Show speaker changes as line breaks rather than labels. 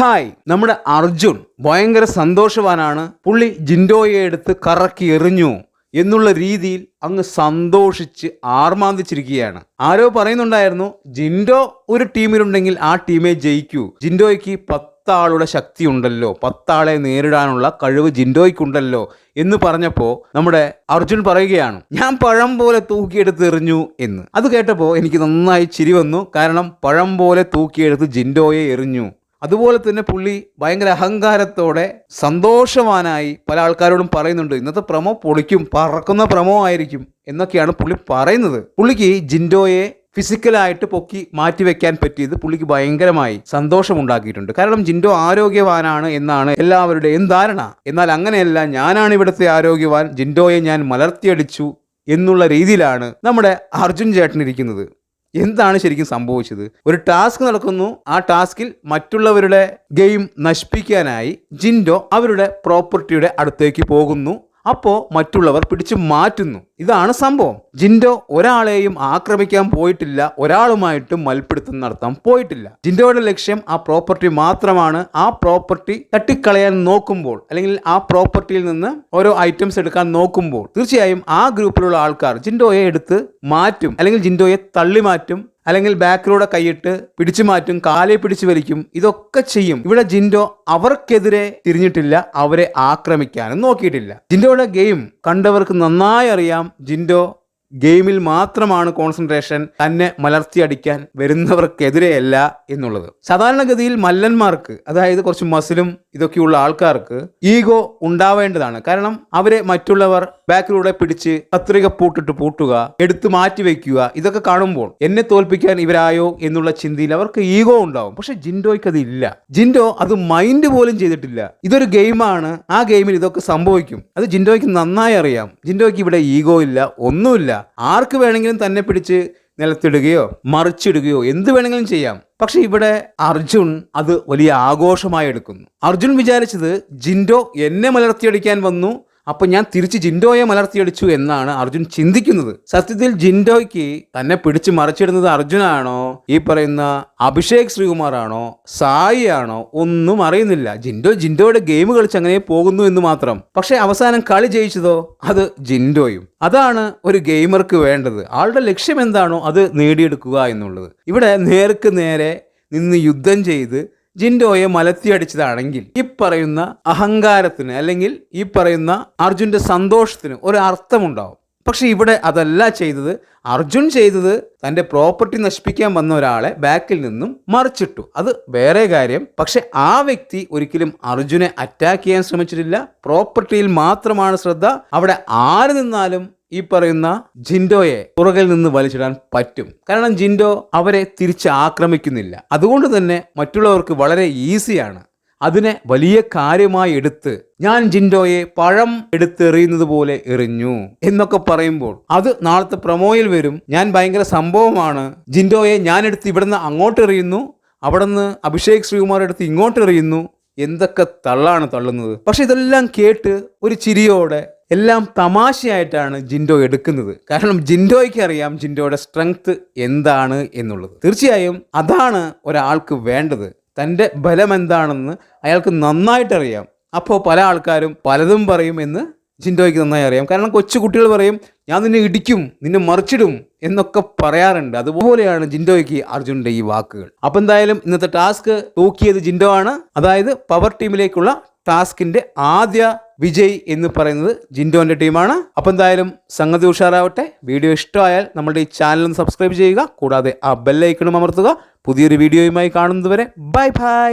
Hi നമ്മുടെ അർജുൻ ഭയങ്കര സന്തോഷവാനാണ്. പുള്ളി ജിൻഡോയെ എടുത്ത് കറക്കി എറിഞ്ഞു എന്നുള്ള രീതിയിൽ അങ്ങ് സന്തോഷിച്ച് ആർമാന്തിച്ചിരിക്കുകയാണ്. ആരോ പറയുന്നുണ്ടായിരുന്നു ജിൻഡോ ഒരു ടീമിലുണ്ടെങ്കിൽ ആ ടീമേ ജയിക്കൂ. ജിൻഡോയ്ക്ക് പത്താളുടെ ശക്തി ഉണ്ടല്ലോ പത്താളെ നേരിടാനുള്ള കഴിവ് ജിൻഡോയ്ക്കുണ്ടല്ലോ. എന്ന് പറഞ്ഞപ്പോൾ നമ്മുടെ അർജുൻ പറയുകയാണ് ഞാൻ പഴം പോലെ തൂക്കിയെടുത്ത് എറിഞ്ഞു എന്ന്. അത് കേട്ടപ്പോൾ എനിക്ക് നന്നായി ചിരി വന്നു. കാരണം പഴം പോലെ തൂക്കിയെടുത്ത് ജിൻഡോയെ എറിഞ്ഞു. അതുപോലെ തന്നെ പുള്ളി ഭയങ്കര അഹങ്കാരത്തോടെ സന്തോഷവാനായി പല ആൾക്കാരോടും പറയുന്നുണ്ട് ഇന്നത്തെ പ്രമോ പൊളിക്കും പറക്കുന്ന പ്രമോ ആയിരിക്കും എന്നൊക്കെയാണ് പുള്ളി പറയുന്നത്. പുള്ളിക്ക് ജിൻഡോയെ ഫിസിക്കലായിട്ട് പൊക്കി മാറ്റിവെക്കാൻ പറ്റിയത് പുള്ളിക്ക് ഭയങ്കരമായി സന്തോഷമുണ്ടാക്കിയിട്ടുണ്ട്. കാരണം ജിൻഡോ ആരോഗ്യവാനാണ് എന്നാണ് എല്ലാവരുടെയും ധാരണ. എന്നാൽ അങ്ങനെയല്ല ഞാനാണ് ഇവിടുത്തെ ആരോഗ്യവാൻ ജിൻഡോയെ ഞാൻ മലർത്തിയടിച്ചു എന്നുള്ള രീതിയിലാണ് നമ്മുടെ അർജുൻ ചേട്ടൻ ഇരിക്കുന്നത്. എന്താണ് ശരിക്കും സംഭവിച്ചത്? ഒരു ടാസ്ക് നടക്കുന്നു. ആ ടാസ്കിൽ മറ്റുള്ളവരുടെ ഗെയിം നശിപ്പിക്കാനായി ജിൻഡോ അവരുടെ പ്രോപ്പർട്ടിയുടെ അടുത്തേക്ക് പോകുന്നു. അപ്പോൾ മറ്റുള്ളവർ പിടിച്ചു മാറ്റുന്നു. ഇതാണ് സംഭവം. ജിൻഡോ ഒരാളെയും ആക്രമിക്കാൻ പോയിട്ടില്ല ഒരാളുമായിട്ടും മൽപ്പിടുത്തം നടത്താൻ പോയിട്ടില്ല. ജിൻഡോയുടെ ലക്ഷ്യം ആ പ്രോപ്പർട്ടി മാത്രമാണ്. ആ പ്രോപ്പർട്ടി തട്ടിക്കളയാൻ നോക്കുമ്പോൾ അല്ലെങ്കിൽ ആ പ്രോപ്പർട്ടിയിൽ നിന്ന് ഓരോ ഐറ്റംസ് എടുക്കാൻ നോക്കുമ്പോൾ തീർച്ചയായും ആ ഗ്രൂപ്പിലുള്ള ആൾക്കാർ ജിൻഡോയെ എടുത്ത് മാറ്റും അല്ലെങ്കിൽ ജിൻഡോയെ തള്ളി മാറ്റും അല്ലെങ്കിൽ ബാക്കിലൂടെ കൈയിട്ട് പിടിച്ചു മാറ്റും കാലെ പിടിച്ചു വലിക്കും ഇതൊക്കെ ചെയ്യും. ഇവിടെ ജിൻഡോ അവർക്കെതിരെ തിരിഞ്ഞിട്ടില്ല അവരെ ആക്രമിക്കാനും നോക്കിയിട്ടില്ല. ജിൻഡോയുടെ ഗെയിം കണ്ടവർക്ക് നന്നായി അറിയാം. ജിൻഡോ ഗെയിമിൽ മാത്രമാണ് കോൺസെൻട്രേഷൻ തന്നെ മലർത്തിയടിക്കാൻ വരുന്നവർക്കെതിരെയല്ല എന്നുള്ളത്. സാധാരണഗതിയിൽ മല്ലന്മാർക്ക് അതായത് കുറച്ച് മസിലും ഇതൊക്കെയുള്ള ആൾക്കാർക്ക് ഈഗോ ഉണ്ടാവേണ്ടതാണ്. കാരണം അവരെ മറ്റുള്ളവർ ബാക്കിലൂടെ പിടിച്ച് കത്രിക പൂട്ടിട്ട് പൂട്ടുക എടുത്തു മാറ്റി വയ്ക്കുക ഇതൊക്കെ കാണുമ്പോൾ എന്നെ തോൽപ്പിക്കാൻ ഇവരായോ എന്നുള്ള ചിന്തയിൽ അവർക്ക് ഈഗോ ഉണ്ടാവും. പക്ഷെ ജിൻഡോയ്ക്ക് അത് ഇല്ല. ജിൻഡോ അത് മൈൻഡ് പോലും ചെയ്തിട്ടില്ല. ഇതൊരു ഗെയിമാണ്. ആ ഗെയിമിൽ ഇതൊക്കെ സംഭവിക്കും. അത് ജിൻഡോയ്ക്ക് നന്നായി അറിയാം. ജിൻഡോയ്ക്ക് ഇവിടെ ഈഗോ ഇല്ല ഒന്നുമില്ല. ആർക്ക് വേണമെങ്കിലും തന്നെ പിടിച്ച് നിലത്തിടുകയോ മറിച്ചിടുകയോ എന്ത് വേണമെങ്കിലും ചെയ്യാം. പക്ഷെ ഇവിടെ അർജുൻ അത് വലിയ ആഘോഷമായി എടുക്കുന്നു. അർജുൻ വിചാരിച്ചത് ജിൻഡോ എന്നെ മലർത്തിയടിക്കാൻ വന്നു അപ്പൊ ഞാൻ തിരിച്ച് ജിൻഡോയെ മലർത്തിയടിച്ചു എന്നാണ് അർജുൻ ചിന്തിക്കുന്നത്. സത്യത്തിൽ ജിൻഡോയ്ക്ക് തന്നെ പിടിച്ച് മറിച്ചിടുന്നത് അർജുനാണോ? ഈ പറയുന്ന അഭിഷേക് ശ്രീകുമാർ ആണോ സായി ആണോ ഒന്നും അറിയുന്നില്ല. ജിൻഡോ ജിൻഡോയുടെ ഗെയിം കളിച്ച് അങ്ങനെ പോകുന്നു എന്ന് മാത്രം. പക്ഷെ അവസാനം കളി ജയിച്ചതോ? അത് ജിൻഡോയും. അതാണ് ഒരു ഗെയിമർക്ക് വേണ്ടത്. ആളുടെ ലക്ഷ്യം എന്താണോ അത് നേടിയെടുക്കുക എന്നുള്ളത്. ഇവിടെ നേർക്ക് നേരെ നിന്ന് യുദ്ധം ചെയ്ത് ജിൻഡോയെ മലത്തിയടിച്ചതാണെങ്കിൽ ഈ പറയുന്ന അഹങ്കാരത്തിന് അല്ലെങ്കിൽ ഈ പറയുന്ന അർജുന്റെ സന്തോഷത്തിന് ഒരു അർത്ഥമുണ്ടാവും പക്ഷെ ഇവിടെ അതല്ല ചെയ്തത്. അർജുൻ ചെയ്തത് തന്റെ പ്രോപ്പർട്ടി നശിപ്പിക്കാൻ വന്ന ഒരാളെ ബാക്കിൽ നിന്നും മറിച്ചിട്ടു. അത് വേറെ കാര്യം. പക്ഷെ ആ വ്യക്തി ഒരിക്കലും അർജുനെ അറ്റാക്ക് ചെയ്യാൻ ശ്രമിച്ചിട്ടില്ല. പ്രോപ്പർട്ടിയിൽ മാത്രമാണ് ശ്രദ്ധ. അവിടെ ആര് നിന്നാലും ഈ പറയുന്ന ജിൻഡോയെ പുറകിൽ നിന്ന് വലിച്ചിടാൻ പറ്റും. കാരണം ജിൻഡോ അവരെ തിരിച്ച് ആക്രമിക്കുന്നില്ല. അതുകൊണ്ട് തന്നെ മറ്റുള്ളവർക്ക് വളരെ ഈസിയാണ് അതിനെ വലിയ കാര്യമായി എടുത്ത് ഞാൻ ജിൻഡോയെ പഴം എടുത്തെറിയുന്നത് പോലെ എറിഞ്ഞു എന്നൊക്കെ പറയുമ്പോൾ അത് നാളത്തെ പ്രമോയിൽ വരും. ഞാൻ ഭയങ്കര സംഭവമാണ്. ജിൻഡോയെ ഞാൻ എടുത്ത് ഇവിടുന്ന് അങ്ങോട്ട് എറിയുന്നു അവിടുന്ന് അഭിഷേക് ശ്രീകുമാർ എടുത്ത് ഇങ്ങോട്ട് എറിയുന്നു എന്തൊക്കെ തള്ളാണ് തള്ളുന്നത്. പക്ഷെ ഇതെല്ലാം കേട്ട് ഒരു ചിരിയോടെ എല്ലാം തമാശയായിട്ടാണ് ജിൻഡോ എടുക്കുന്നത്. കാരണം ജിൻഡോയ്ക്ക് അറിയാം ജിൻഡോയുടെ സ്ട്രെങ്ത് എന്താണ് എന്നുള്ളത്. തീർച്ചയായും അതാണ് ഒരാൾക്ക് വേണ്ടത്. തന്റെ ബലം എന്താണെന്ന് അയാൾക്ക് നന്നായിട്ടറിയാം. അപ്പോൾ പല ആൾക്കാരും പലതും പറയും എന്ന് ജിൻഡോയ്ക്ക് നന്നായി അറിയാം. കാരണം കൊച്ചു കുട്ടികൾ പറയും ഞാൻ നിന്നെ ഇടിക്കും നിന്നെ മറിച്ചിടും എന്നൊക്കെ പറയാറുണ്ട്. അതുപോലെയാണ് ജിൻഡോയ്ക്ക് അർജുന്റെ ഈ വാക്കുകൾ. അപ്പം എന്തായാലും ഇന്നത്തെ ടാസ്ക് തൂക്കിയത് ജിൻഡോ ആണ്. അതായത് പവർ ടീമിലേക്കുള്ള ടാസ്കിന്റെ ആദ്യ വിജയ് എന്ന് പറയുന്നത് ജിൻഡോന്റെ ടീമാണ്. അപ്പം എന്തായാലും സംഗതി ഉഷാറാവട്ടെ. വീഡിയോ ഇഷ്ടമായാൽ നമ്മുടെ ഈ ചാനൽ ഒന്ന് സബ്സ്ക്രൈബ് ചെയ്യുക. കൂടാതെ ആ ബെല്ലൈക്കണും അമർത്തുക. പുതിയൊരു വീഡിയോയുമായി കാണുന്നതുവരെ ബൈ ബൈ.